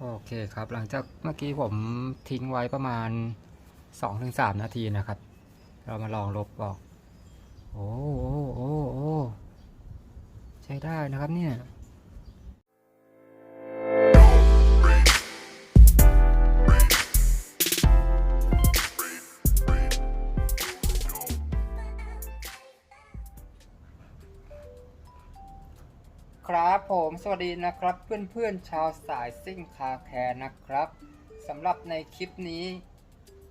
โอเคครับหลังจากเมื่อกี้ผมทิ้งไว้ประมาณ 2-3 นาทีนะครับ เรามาลองลบบอกโอ้โอ้โอ้โอ้ใช้ได้นะครับเนี่ย ผมสวัสดีนะครับเพื่อนๆชาวสายซิ่งคาแคร์นะครับสำหรับในคลิปนี้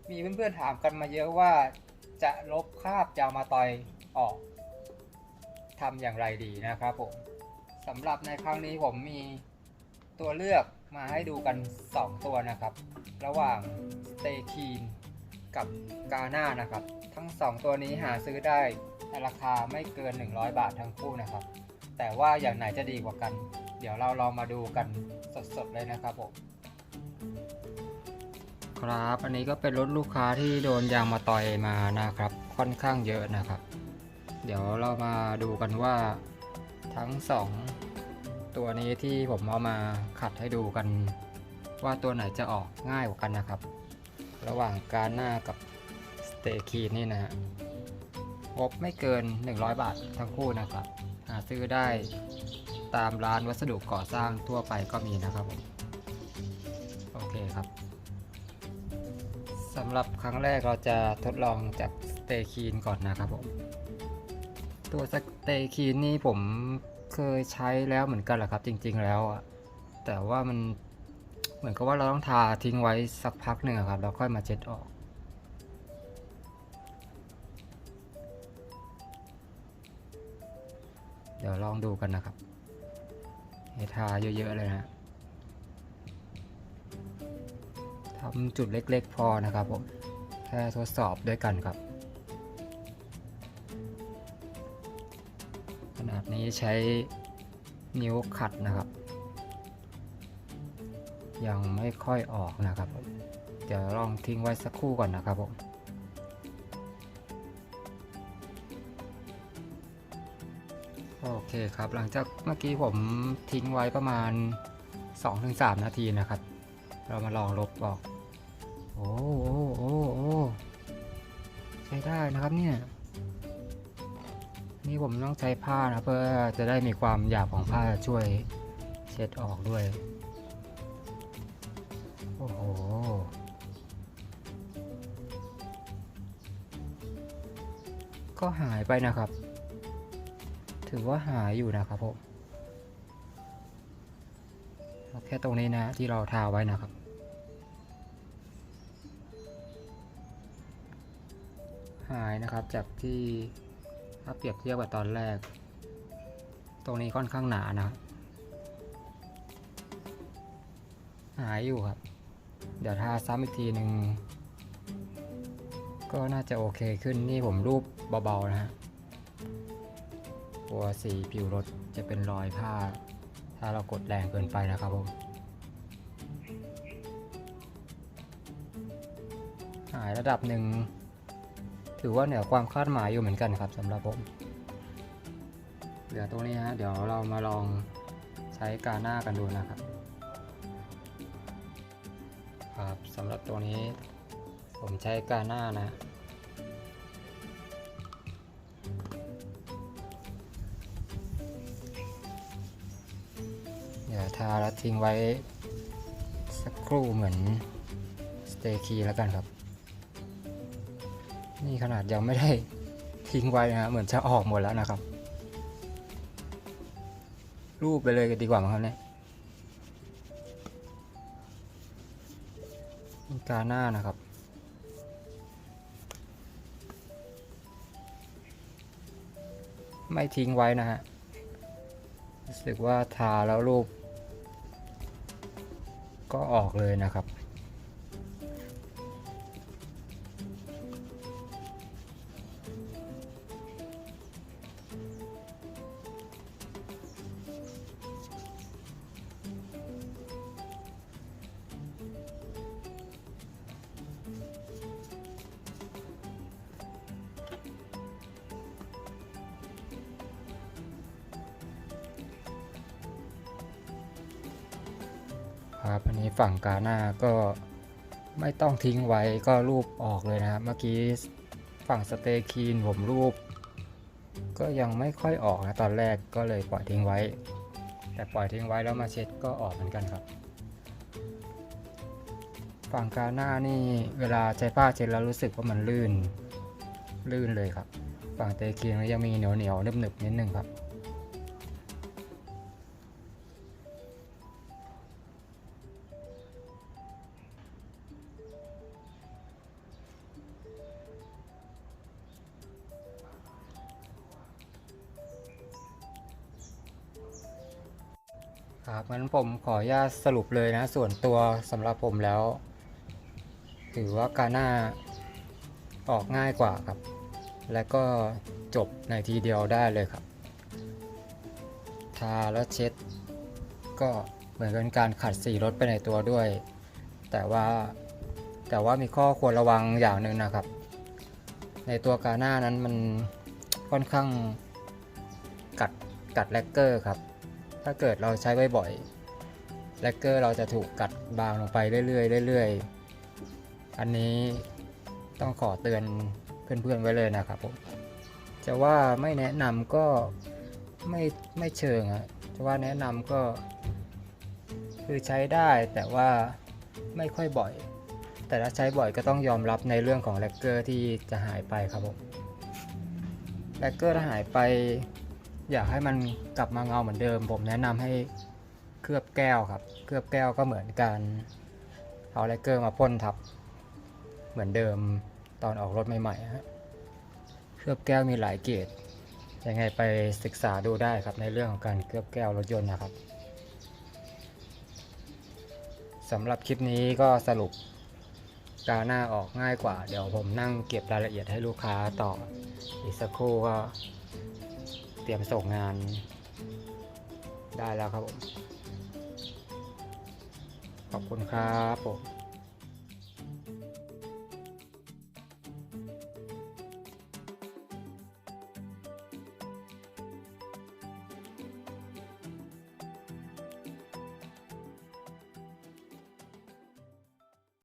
มีเพื่อนๆถามกันมาเยอะว่า จะลบคราบยางมาตอยออกทำอย่างไรดีนะครับผมสำหรับในครั้งนี้ผมมีตัวเลือกมาให้ดูกัน 2 ตัวนะครับ ระหว่าง Stay Keen กับ g a n a นะครับ ทั้ง 2 ตัวนี้หาซื้อได้ในราคาไม่เกิน 100 บาททั้งคู่นะครับ แต่ว่าอย่างไหนจะดีกว่ากัน เดี๋ยวเราลองมาดูกันสดๆเลยนะครับผมครับอันนี้ก็เป็นรถลูกค้าที่โดนยางมาต่อยมานะครับ ค่อนข้างเยอะนะครับ เดี๋ยวเรามาดูกันว่าทั้งสองตัวนี้ที่ผมเอามาขัดให้ดูกัน ว่าตัวไหนจะออกง่ายกว่ากันนะครับ ระหว่างการหน้ากับสเตคีนี่นะฮะ งบไม่เกิน 100 บาททั้งคู่นะครับหาซื้อได้ตามร้านวัสดุก่อสร้างทั่วไปก็มีนะครับผมโอเคครับสำหรับครั้งแรกเราจะทดลองจากสเตคีนก่อนนะครับผมตัวสเตคีนนี่ผมเคยใช้แล้วเหมือนกันแหละครับจริง ๆ แล้วอะแต่ว่ามันเหมือนกับว่าเราต้องทาทิ้งไว้สักพักหนึ่งครับแล้วค่อยมาเช็ดออก เดี๋ยวลองดูกันนะครับให้ทาเยอะๆเลยนะทำจุดเล็กๆพอนะครับผมแค่ทดสอบด้วยกันครับ ขนาดนี้ใช้นิ้วขัดนะครับ ยังไม่ค่อยออกนะครับผมเดี๋ยวลองทิ้งไว้สักครู่ก่อนนะครับผม โอเคครับ หลังจากเมื่อกี้ผมทิ้งไว้ประมาณ 2-3 นาทีนะครับ เรามาลองลบบอก โอ้โอ้โอ้โอ้ใช้ได้นะครับเนี่ย นี่ผมต้องใช้ผ้านะเพื่อจะได้มีความหยาบของผ้าช่วยเช็ดออกด้วย โอ้โหก็หายไปนะครับ ถือว่าหายอยู่นะครับผมแค่ตรงนี้นะที่เราทาไว้นะครับ หายนะครับจากที่ถ้าเปรียบเทียบกับตอนแรก ตรงนี้ค่อนข้างหนานะครับหายอยู่ครับ เดี๋ยวทาซ้ำอีกทีหนึ่งก็น่าจะโอเคขึ้นนี่ผมรูปเบาๆนะฮะ ตัวสีผิวรถจะเป็นรอยผ้า ถ้าเรากดแรงเกินไปนะครับผม หายระดับหนึ่ง ถือว่าเหนือความคาดหมายอยู่เหมือนกันครับสำหรับผมเหลือตรงนี้ฮะเดี๋ยวเรามาลองใช้กาหน้ากันดูนะครับ ครับสำหรับตัวนี้ผมใช้กาหน้านะ ทาแล้วทิ้งไว้สักครู่เหมือนสเตคีแล้วกันครับ นี่ขนาดยังไม่ได้ทิ้งไว้นะฮะเหมือนจะออกหมดแล้วนะครับ รูปไปเลยกันดีกว่ามั้งครับเนี่ยกาหน้านะครับไม่ทิ้งไว้นะฮะ รู้สึกว่าทาแล้วรูป ก็ออกเลยนะครับ ครับอันนี้ฝั่งกาหน้าก็ไม่ต้องทิ้งไว้ก็รูปออกเลยนะครับ เมื่อกี้ฝั่งสเตคีนผมรูป ก็ยังไม่ค่อยออกนะตอนแรกก็เลยปล่อยทิ้งไว้ แต่ปล่อยทิ้งไว้แล้วมาเช็ดก็ออกเหมือนกันครับ ฝั่งกาหน้านี่เวลาใช้ผ้าเช็ดแล้วรู้สึกว่ามันลื่นลื่นเลยครับ ฝั่งเตคีนยังมีเหนียวเหนียวๆหนึบๆนิดนึงครับ ครับงั้นผมขออนุญาตสรุปเลยนะ ส่วนตัวสำหรับผมแล้ว ถือว่ากาหน้าออกง่ายกว่าครับ และก็จบในทีเดียวได้เลยครับ ทาแล้วเช็ด ก็เหมือนเป็นการขัดสีรถไปในตัวด้วย แต่ว่าแต่ว่ามีข้อควรระวังอย่างหนึ่งนะครับ ในตัวกาหน้านั้นมันค่อนข้างกัดกัดแลกเกอร์ครับ ถ้าเกิดเราใช้บ่อยๆแลกเกอร์เราจะถูกกัดบางลงไปเรื่อยๆเรื่อยๆ อันนี้ต้องขอเตือนเพื่อนๆไว้เลยนะครับผมจะว่าไม่แนะนำก็ไม่ไม่เชิงอะจะว่าแนะนำก็ คือใช้ได้แต่ว่าไม่ค่อยบ่อย แต่ถ้าใช้บ่อยก็ต้องยอมรับในเรื่องของแลกเกอร์ที่จะหายไปครับผมแลกเกอร์ถ้าหายไป อยากให้มันกลับมาเงาเหมือนเดิม ผมแนะนำให้เคลือบแก้วครับ เคลือบแก้วก็เหมือนการเอาแลเกอร์มาพ่นทับ เหมือนเดิมตอนออกรถใหม่ๆฮะเคลือบแก้วมีหลายเกรดยังไงไปศึกษาดูได้ครับในเรื่องของการเคลือบแก้วรถยนต์นะครับสำหรับคลิปนี้ก็สรุปกาหน้าออกง่ายกว่า เดี๋ยวผมนั่งเก็บรายละเอียดให้ลูกค้าต่ออีกสักครู่ก็ เตรียมส่งงานได้แล้วครับผม ขอบคุณครับผม